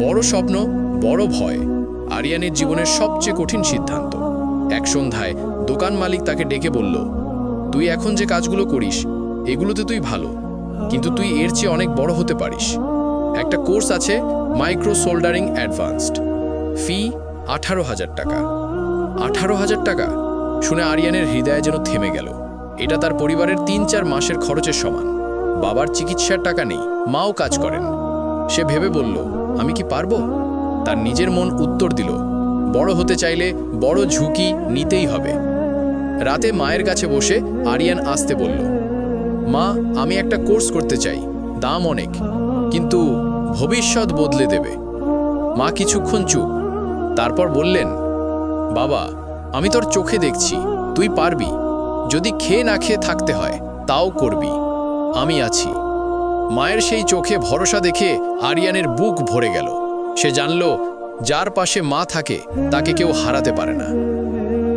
বড় স্বপ্ন, বড় ভয়, আরিয়ানের জীবনের সবচেয়ে কঠিন সিদ্ধান্ত। এক সন্ধ্যায় দোকান মালিক তাকে ডেকে বলল, তুই এখন যে কাজগুলো করিস, এগুলোতে তুই ভালো, কিন্তু তুই এর চেয়ে অনেক বড় হতে পারিস। একটা কোর্স আছে মাইক্রো সোল্ডারিং অ্যাডভান্সড। ফি আঠারো হাজার টাকা। আঠারো হাজার টাকা? শুনে আরিয়ানের হৃদয় যেন থেমে গেল। এটা তার পরিবারের তিন চার মাসের খরচের সমান। বাবার চিকিৎসার টাকা নেই, মাও কাজ করেন। সে ভেবে বলল আমি কি পারব? তার নিজের মন উত্তর দিল। বড় হতে চাইলে বড় ঝুঁকি নিতেই হবে। রাতে মায়ের কাছে বসে আরিয়ান আসতে বলল, মা, আমি একটা কোর্স করতে চাই, দাম অনেক, কিন্তু ভবিষ্যৎ বদলে দেবে। মা কিছুক্ষণ চুপ, তারপর বললেন, বাবা, আমি তোর চোখে দেখছি, তুই পারবি। যদি খেয়ে না খেয়ে থাকতে হয়, তাও করবি। আমি আছি। মায়ের সেই চোখে ভরসা দেখে আরিয়ানের বুক ভরে গেল। সে জানল, যার পাশে মা থাকে, তাকে কেউ হারাতে পারে না।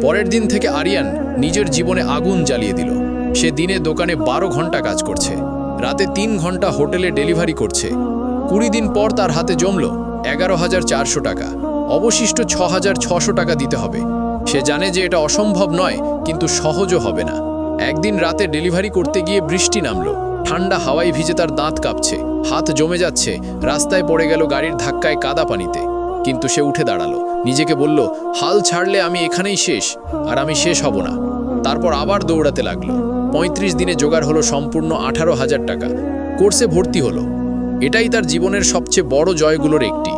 পরের দিন থেকে আরিয়ান নিজের জীবনে আগুন জ্বালিয়ে দিল। সে দিনে দোকানে বারো ঘণ্টা কাজ করছে। রাতে তিন ঘণ্টা হোটেলে ডেলিভারি করছে। কুড়ি দিন পর তার হাতে জমল এগারো হাজার চারশো টাকা। অবশিষ্ট ছ হাজার ছশো টাকা দিতে হবে। সে জানে যে এটা অসম্ভব নয়, কিন্তু সহজও হবে না। একদিন রাতে ডেলিভারি করতে গিয়ে বৃষ্টি নামলো। ঠান্ডা হাওয়ায় ভিজে তার দাঁত কাঁপছে, হাত জমে যাচ্ছে, রাস্তায় পড়ে গেল গাড়ির ধাক্কায় কাদা পানিতে। কিন্তু সে উঠে দাঁড়াল, নিজেকে বলল, হাল ছাড়লে আমি এখানেই শেষ, আর আমি শেষ হব না। তারপর আবার দৌড়াতে লাগল। পঁয়ত্রিশ দিনে জোগাড় হলো সম্পূর্ণ আঠারো হাজার টাকা। কোর্সে ভর্তি হলো। এটাই তার জীবনের সবচেয়ে বড় জয়গুলোর একটি।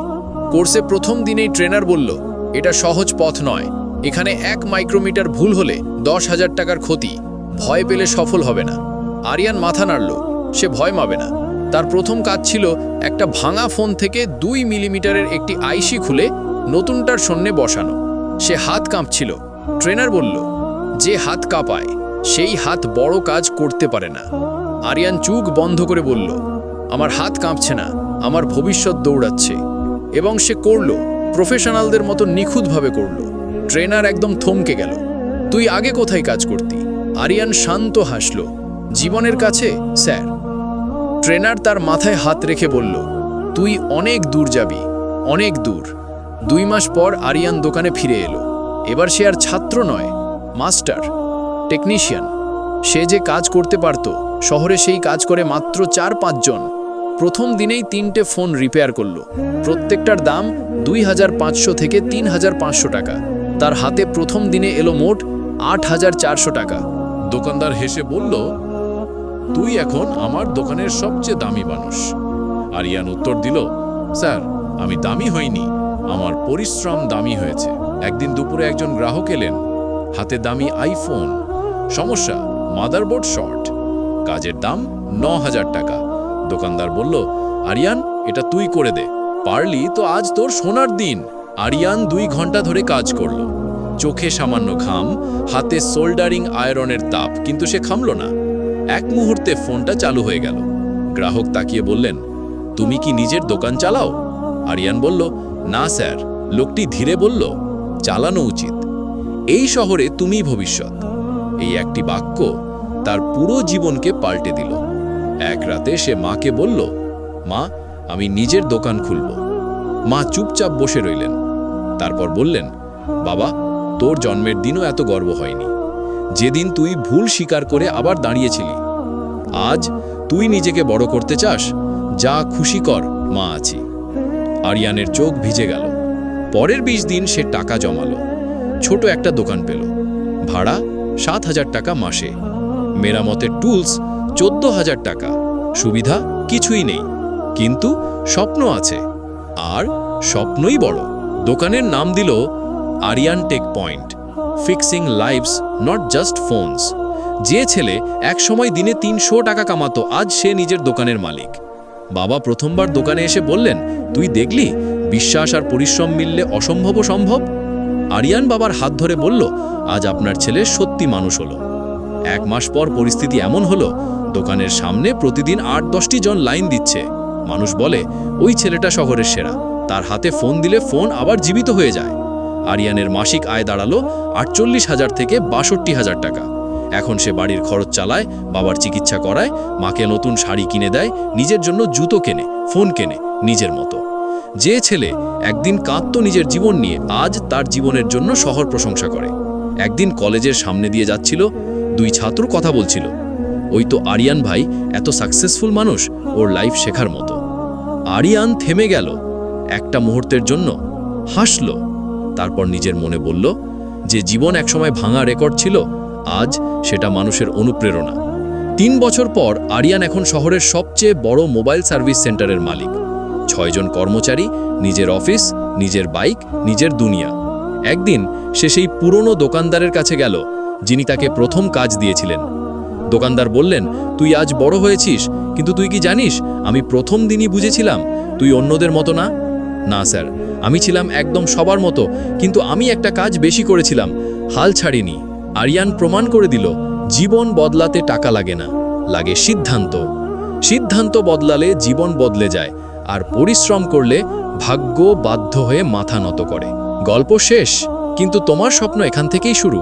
কোর্সে প্রথম দিনেই ট্রেনার বলল, এটা সহজ পথ নয়। এখানে এক মাইক্রোমিটার ভুল হলে দশ হাজার টাকার ক্ষতি। ভয় পেলে সফল হবে না। আরিয়ান মাথা নাড়ল। সে ভয় মাবে না। তার প্রথম কাজ ছিল একটা ভাঙা ফোন থেকে দুই মিলিমিটারের একটি আইসি খুলে নতুনটার সন্নে বসানো। সে হাত কাঁপছিল। ট্রেনার বলল, যে হাত কাঁপায়, সেই হাত বড় কাজ করতে পারে না। আরিয়ান চুক বন্ধ করে বলল, আমার হাত কাঁপছে না, আমার ভবিষ্যৎ দৌড়াচ্ছে। এবং সে করল, প্রফেশনালদের মতো নিখুঁতভাবে করল। ট্রেনার একদম থমকে গেল, তুই আগে কোথায় কাজ করতি? আরিয়ান শান্ত হাসল জীবনের কাছে, স্যার। ট্রেনার তার মাথায় হাত রেখে বলল, তুই অনেক দূর যাবি, অনেক দূর। দুই মাস পর আরিয়ান দোকানে ফিরে এলো। এবার সে আর ছাত্র নয়, মাস্টার, টেকনিশিয়ান। সে যে কাজ করতে পারত, শহরে সেই কাজ করে মাত্র চার পাঁচজন প্রথম দিনেই তিনটে ফোন রিপেয়ার করল। প্রত্যেকটার দাম দুই হাজার পাঁচশো থেকে তিন হাজার পাঁচশো টাকা। তার হাতে প্রথম দিনে এলো মোট আট হাজার চারশো টাকা। দোকানদার হেসে বলল তুই এখন আমার দোকানের সবচেয়ে দামি মানুষ। আরিয়ান উত্তর দিল, স্যার, আমি দামি হইনি, আমার পরিশ্রম দামি হয়েছে। একদিন দুপুরে একজন গ্রাহক এলেন, হাতে দামি আইফোন। সমস্যা, মাদারবোর্ড শর্ট। কাজের দাম ন হাজার টাকা। দোকানদার বলল, আরিয়ান, এটা তুই করে দে। পারলি তো আজ তোর সোনার দিন। আরিয়ান দুই ঘণ্টা ধরে কাজ করল। চোখে সামান্য ঘাম, হাতে সোল্ডারিং আয়রনের তাপ, কিন্তু সে খামল না। এক মুহূর্তে ফোনটা চালু হয়ে গেল। গ্রাহক তাকিয়ে বললেন, তুমি কি নিজের দোকান চালাও? আরিয়ান বলল, না স্যার। লোকটি ধীরে বলল, চালানো উচিত। এই শহরে তুমি ভবিষ্যৎ। এই একটি বাক্য তার পুরো জীবনকে পাল্টে দিল। এক রাতে সে মাকে বলল, মা, আমি নিজের দোকান খুলব। মা চুপচাপ বসে রইলেন। তারপর বললেন, বাবা, তোর জন্মের দিনও এত গর্ব হয়নি। যেদিন তুই ভুল স্বীকার করে আবার দাঁড়িয়েছিলি। আজ তুই নিজেকে বড় করতে চাস, যা খুশি কর, মা আছি। আরিয়ানের চোখ ভিজে গেল। পরের বিশ দিন সে টাকা জমালো। ছোট একটা দোকান পেল। ভাড়া সাত হাজার টাকা মাসে। মেরামতের টুলস চোদ্দ হাজার টাকা। সুবিধা কিছুই নেই। কিন্তু স্বপ্ন আছে। আর স্বপ্নই বড়। দোকানের নাম দিল Aryan tech point. Fixing lives not just phones যে ছেলে এক সময় দিনে তিনশো টাকা কামাতো, আজ সে নিজের দোকানের মালিক। বাবা প্রথমবার দোকানে এসে বললেন, তুই দেখলি, বিশ্বাস আর পরিশ্রম মিললে অসম্ভবও সম্ভব? আরিয়ান বাবার হাত ধরে বলল, আজ আপনার ছেলে সত্যি মানুষ হলো। এক মাস পর পরিস্থিতি এমন হলো, দোকানের সামনে প্রতিদিন আট দশটি জন লাইন দিচ্ছে। মানুষ বলে, ওই ছেলেটা শহরের সেরা। তার হাতে ফোন দিলে ফোন আবার জীবিত হয়ে যায়। আরিয়ানের মাসিক আয় দাঁড়াল আটচল্লিশ হাজার থেকে বাষট্টি হাজার টাকা। এখন সে বাড়ির খরচ চালায়, বাবার চিকিৎসা করায়, মাকে নতুন শাড়ি কিনে দেয়, নিজের জন্য জুতো কেনে, ফোন কেনে, নিজের মতো। যে ছেলে একদিন কাঁদত নিজের জীবন নিয়ে, আজ তার জীবনের জন্য শহর প্রশংসা করে। একদিন কলেজের সামনে দিয়ে যাচ্ছিল, দুই ছাত্র কথা বলছিল। ওই তো আরিয়ান ভাই, এত সাকসেসফুল মানুষ, ওর লাইফ শেখার মতো। আরিয়ান থেমে গেল, একটা মুহূর্তের জন্য হাসল। তারপর নিজের মনে বলল, যে জীবন একসময় ভাঙা রেকর্ড ছিল, আজ সেটা মানুষের অনুপ্রেরণা। তিন বছর পর আরিয়ান এখন শহরের সবচেয়ে বড় মোবাইল সার্ভিস সেন্টারের মালিক। ছয়জন কর্মচারী, নিজের অফিস, নিজের বাইক, নিজের দুনিয়া। একদিন সে সেই পুরনো দোকানদারের কাছে গেল, যিনি তাকে প্রথম কাজ দিয়েছিলেন। দোকানদার বললেন, তুই আজ বড় হয়েছিস, কিন্তু তুই কি জানিস, আমি প্রথম দিনই বুঝেছিলাম, তুই অন্যদের মতো না? না, স্যার। আমি ছিলাম একদম সবার মতো, কিন্তু আমি একটা কাজ বেশি করেছিলাম, হাল ছাড়িনি। আরিয়ান প্রমাণ করে দিল, জীবন বদলাতে টাকা লাগে না, লাগে সিদ্ধান্ত। সিদ্ধান্ত বদলালে জীবন বদলে যায়, আর পরিশ্রম করলে ভাগ্য বাধ্য হয়ে মাথা নত করে। গল্প শেষ, কিন্তু তোমার স্বপ্ন এখান থেকেই শুরু।